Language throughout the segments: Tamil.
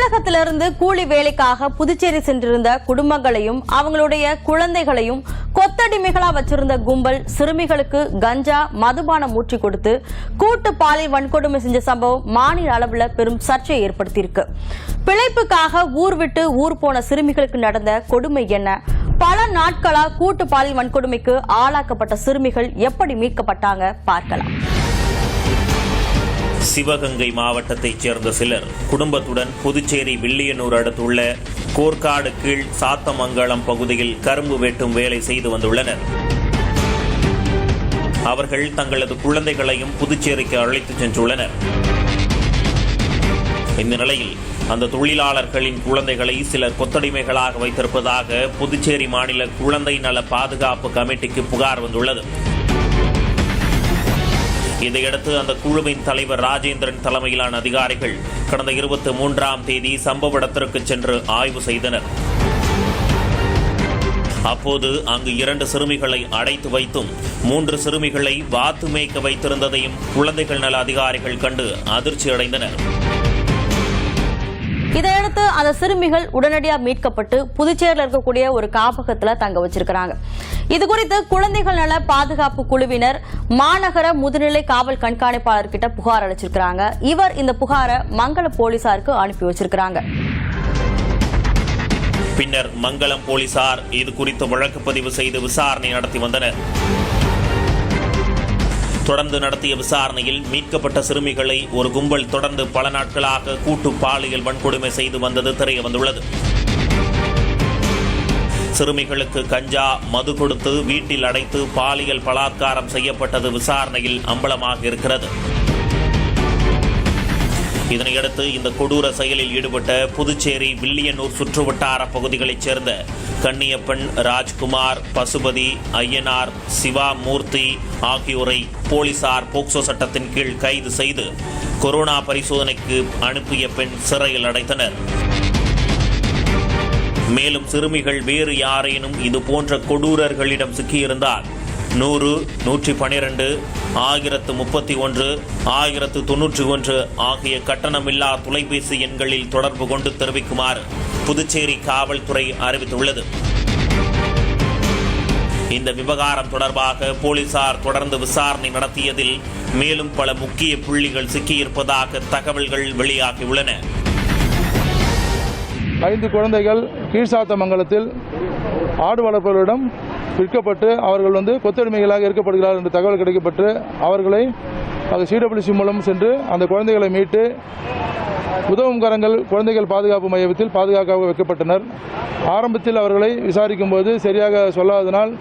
தமிழகத்திலிருந்து கூலி வேலைக்காக புதுச்சேரி சென்றிருந்த குடும்பங்களையும் அவங்களுடைய குழந்தைகளையும் கொத்தடிமைகளா வச்சிருந்த கும்பல் சிறுமிகளுக்கு கஞ்சா மதுபானம் ஊற்றி கொடுத்து கூட்டு பாலியல் வன்கொடுமை செஞ்ச சம்பவம் மாநில அளவுல பெரும் சர்ச்சையை ஏற்படுத்தியிருக்கு. பிழைப்புக்காக ஊர் விட்டு ஊர் போன சிறுமிகளுக்கு நடந்த கொடுமை என்ன? பல நாட்களா கூட்டு பாலியல் வன்கொடுமைக்கு ஆளாக்கப்பட்ட சிறுமிகள் எப்படி மீட்கப்பட்டாங்க? பார்க்கலாம். சிவகங்கை மாவட்டத்தைச் சேர்ந்த சிலர் குடும்பத்துடன் புதுச்சேரி வில்லியனூர் அடுத்துள்ள கோர்க்காடு கீழ் சாத்தமங்கலம் பகுதியில் கரும்பு வெட்டும் வேலை செய்து வந்துள்ளனர். அவர்கள் தங்களது குழந்தைகளையும் புதுச்சேரிக்கு அழைத்துச் சென்றுள்ளனர். இந்த நிலையில் அந்த தொழிலாளர்களின் குழந்தைகளை சிலர் கொத்தடிமைகளாக வைத்திருப்பதாக புதுச்சேரி மாநில குழந்தை நல பாதுகாப்பு கமிட்டிக்கு புகார் வந்துள்ளது. இதையடுத்து அந்த குழுவின் தலைவர் ராஜேந்திரன் தலைமையிலான அதிகாரிகள் கடந்த இருபத்தி மூன்றாம் தேதி சம்பவ இடத்திற்கு சென்று ஆய்வு செய்தனர். அப்போது அங்கு இரண்டு சிறுமிகளை அடைத்து வைத்தும் மூன்று சிறுமிகளை வாத்து மேய்க்க வைத்திருந்ததையும் குழந்தைகள் நல அதிகாரிகள் கண்டு அதிர்ச்சி அடைந்தனர் இதையடுத்து அந்த சிறுமிகள் உடனடியா மீட்கப்பட்டு புதுச்சேரியில் இருக்கக்கூடிய ஒரு காப்பகத்தில் தங்க வச்சிருக்கிறாங்க. இது குறித்து குழந்தைகள் நல பாதுகாப்பு குழுவினர் மாநகர முதுநிலை காவல் கண்காணிப்பாளர் கிட்ட புகார் அளிச்சிருக்கிறாங்க. இவர் இந்த புகாரை மங்கள போலீசாருக்கு அனுப்பி வச்சிருக்கிறாங்க. பின்னர் மங்களம் போலீசார் இது குறித்து வழக்கு பதிவு செய்து விசாரணை நடத்தி வந்தனர். தொடர்ந்து நடத்திய விசாரணையில் மீட்கப்பட்ட சிறுமிகளை ஒரு கும்பல் தொடர்ந்து பல நாட்களாக கூட்டு பாலியல் வன்கொடுமை செய்து வந்தது தெரிய வந்துள்ளது. சிறுமிகளுக்கு கஞ்சா மது கொடுத்து வீட்டில் அடைத்து பாலியல் பலாத்காரம் செய்யப்பட்டது விசாரணையில் அம்பலமாக இருக்கிறது. இதனையடுத்து இந்த கொடூர செயலில் ஈடுபட்ட புதுச்சேரி வில்லியனூர் சுற்றுவட்டார பகுதிகளைச் சேர்ந்த கன்னியப்பன் ராஜ்குமார் பசுபதி ஐயனார் சிவா மூர்த்தி ஆகியோரை போலீசார் போக்சோ சட்டத்தின் கீழ் கைது செய்து கொரோனா பரிசோதனைக்கு அனுப்பிய பெண் சிறையில் அடைத்தனர். மேலும் சிறுமிகள் வேறு யாரேனும் இது போன்ற கொடூரர்களிடம் சிக்கியிருந்தால் நூறு நூற்றி பனிரெண்டு ஆயிரத்து முப்பத்தி ஒன்று ஆயிரத்து தொன்னூற்றி ஒன்று ஆகிய கட்டணமில்லா தொலைபேசி எண்களில் தொடர்பு கொண்டு தெரிவிக்குமாறு புதுச்சேரி காவல்துறை அறிவித்துள்ளது. இந்த விவகாரம் தொடர்பாக போலீசார் தொடர்ந்து விசாரணை நடத்தியதில் மேலும் பல முக்கிய புள்ளிகள் சிக்கியிருப்பதாக தகவல்கள் வெளியாகியுள்ளன. ஐந்து குழந்தைகள் கீழ்சாத்தமங்கலத்தில் ஆடு வளர்ப்பவர்களிடம் விற்கப்பட்டு அவர்கள் வந்து கொத்தடிமைகளாக இருக்கப்படுகிறார்கள் என்ற தகவல் கிடைக்கப்பட்டு அவர்களை அது சிடபிள்யூசி மூலம் சென்று அந்த குழந்தைகளை மீட்டு உதவும் கரங்கள் குழந்தைகள் பாதுகாப்பு மையத்தில் பாதுகாக்க வைக்கப்பட்டனர். ஆரம்பத்தில் அவர்களை விசாரிக்கும் போது சரியாக சொல்லாததனால்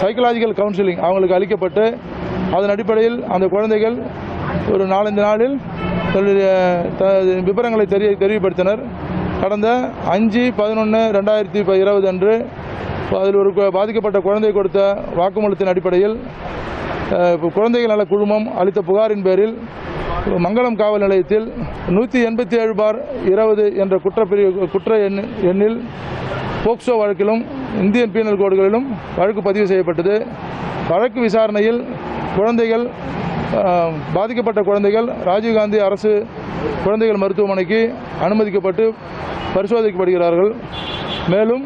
சைக்கலாஜிக்கல் கவுன்சிலிங் அவங்களுக்கு அளிக்கப்பட்டு அதன் அடிப்படையில் அந்த குழந்தைகள் ஒரு நாலஞ்சு நாளில் தன்னுடைய த- விவரங்களை தெரிய தெரியப்படுத்தினர். கடந்த அஞ்சு பதினொன்று ரெண்டாயிரத்தி இருபது அன்று அதில் ஒரு கு- பாதிக்கப்பட்ட குழந்தை கொடுத்த வாக்குமூலத்தின் அடிப்படையில் குழந்தைகள் நல குழுமம் அளித்த புகாரின் பேரில் மங்களம் காவல் நிலையத்தில் நூற்றி எண்பத்தி ஏழு பார் இருபது என்ற குற்றப்பிரிவு குற்ற எண் எண்ணில் போக்சோ வழக்கிலும் இந்தியன் பீனல் கோடுகளிலும் வழக்கு பதிவு செய்யப்பட்டது. வழக்கு விசாரணையில் குழந்தைகள் பாதிக்கப்பட்ட குழந்தைகள் ராஜீவ்காந்தி அரசு குழந்தைகள் மருத்துவமனைக்கு அனுமதிக்கப்பட்டு பரிசோதிக்கப்படுகிறார்கள். மேலும்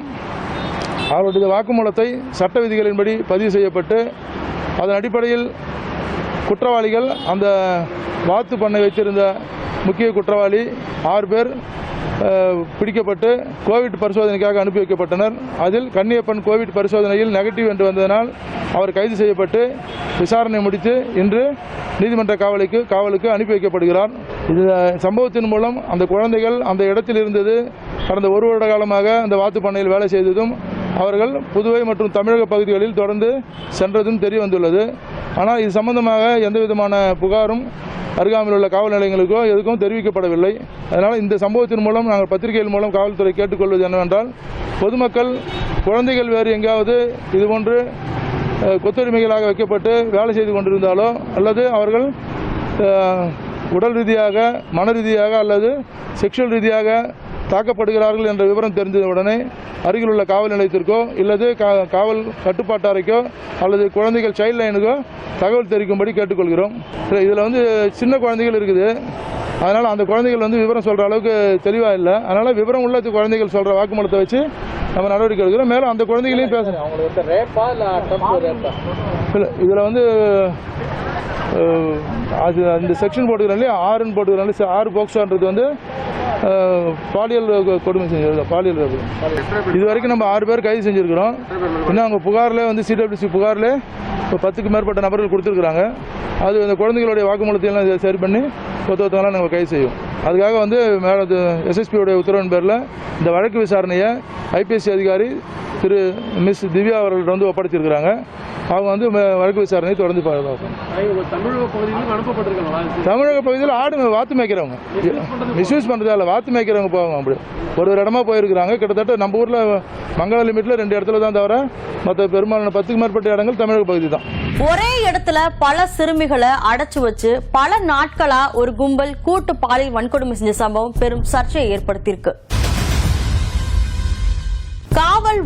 அவருடைய வாக்குமூலத்தை சட்ட விதிகளின்படி பதிவு செய்யப்பட்டு அதன் அடிப்படையில் குற்றவாளிகள் அந்த வாத்து பண்ணை வைத்திருந்த முக்கிய குற்றவாளி ஆறு பேர் பிடிக்கப்பட்டு கோவிட் பரிசோதனைக்காக அனுப்பி வைக்கப்பட்டனர். அதில் கன்னியப்பன் கோவிட் பரிசோதனையில் நெகட்டிவ் என்று வந்ததனால் அவர் கைது செய்யப்பட்டு விசாரணை முடித்து இன்று நீதிமன்ற காவலுக்கு காவலுக்கு அனுப்பி வைக்கப்படுகிறார். இது சம்பவத்தின் மூலம் அந்த குழந்தைகள் அந்த இடத்தில் இருந்தது. கடந்த ஒரு வருட காலமாக அந்த வாத்து பண்ணையில் வேலை செய்ததும் அவர்கள் புதுவை மற்றும் தமிழக பகுதிகளில் தொடர்ந்து சென்றதும் தெரிய வந்துள்ளது. ஆனால் இது சம்பந்தமாக எந்த விதமான புகாரும் அருகாமையில் உள்ள காவல் நிலையங்களுக்கோ எதுக்கும் தெரிவிக்கப்படவில்லை. அதனால் இந்த சம்பவத்தின் மூலம் நாங்கள் பத்திரிகைகள் மூலம் காவல்துறை கேட்டுக்கொள்வது என்னவென்றால் பொதுமக்கள் குழந்தைகள் வேறு எங்காவது இதுபோன்று கொத்துரிமைகளாக வைக்கப்பட்டு வேலை செய்து கொண்டிருந்தாலோ அல்லது அவர்கள் உடல் ரீதியாக மன ரீதியாக அல்லது செக்ஷுவல் ரீதியாக தாக்கப்படுகிறார்கள் என்ற விவரம் தெரிந்தவுடனே உடனே அருகில் உள்ள காவல் நிலையத்திற்கோ இல்லது கா- காவல் கட்டுப்பாட்டு அறைக்கோ அல்லது குழந்தைகள் சைல்ட் லைனுக்கோ தகவல் தெரிவிக்கும்படி கேட்டுக்கொள்கிறோம். இதில் வந்து சின்ன குழந்தைகள் இருக்குது. அதனால் அந்த குழந்தைகள் வந்து விவரம் சொல்கிற அளவுக்கு தெளிவாக இல்லை. அதனால் விவரம் உள்ள குழந்தைகள் சொல்கிற வாக்குமூலத்தை வச்சு நம்ம நடவடிக்கை எடுக்கிறோம். மேலும் அந்த குழந்தைகளையும் பேச இல்லை இதில் வந்து அது அந்த செக்ஷன் போட்டுக்கிறாங்களே ஆறுன்னு போட்டுக்கிறாங்களே ஆறு போக்ஸோன்றது வந்து பாலியல் கொடுமை செஞ்சிருக்கோம். பாலியல் இது வரைக்கும் நம்ம ஆறு பேர் கைது செஞ்சுருக்கிறோம். இன்னும் அவங்க புகாரில் வந்து சிடபிள்யூசி புகாரில் இப்போ பத்துக்கு மேற்பட்ட நபர்கள் கொடுத்துருக்குறாங்க. அது அந்த குழந்தைகளுடைய வாக்குமூலத்தையெல்லாம் சரி பண்ணி ஒத்து ஒத்தவங்களாம் நாங்கள் கைது செய்வோம். அதுக்காக வந்து மேலே எஸ்எஸ்பியோடைய உத்தரவின் பேரில் இந்த வழக்கு விசாரணையை ஐபிஎஸ்சி அதிகாரி திரு மிஸ் திவ்யா அவர்கள்ட்ட வந்து ஒப்படைச்சிருக்கிறாங்க. அவங்க வந்து வழக்கு விசாரணையை தொடர்ந்து தமிழக பகுதியில் ஆடு வாத்து மேய்க்கிறவங்க. மிஸ்யூஸ் பண்ணுறதால வாத்து மேய்க்கிறவங்க போவாங்க அப்படி. ஒரு ஒரு இடமா போயிருக்கிறாங்க கிட்டத்தட்ட நம்ம ஊரில் மங்கள லிமிட்ல ரெண்டு இடத்துல தான் தவிர மற்ற பெரும்பாலான பத்துக்கு மேற்பட்ட இடங்கள் தமிழக பகுதி தான். ஒரே இடத்துல பல சிறுமிகளை அடைச்சு வச்சு பல நாட்களா ஒரு கும்பல் கூட்டு பாலியல் வன்கொடுமை செஞ்ச சம்பவம் பெரும் சர்ச்சையை ஏற்படுத்தியிருக்கு. காவல்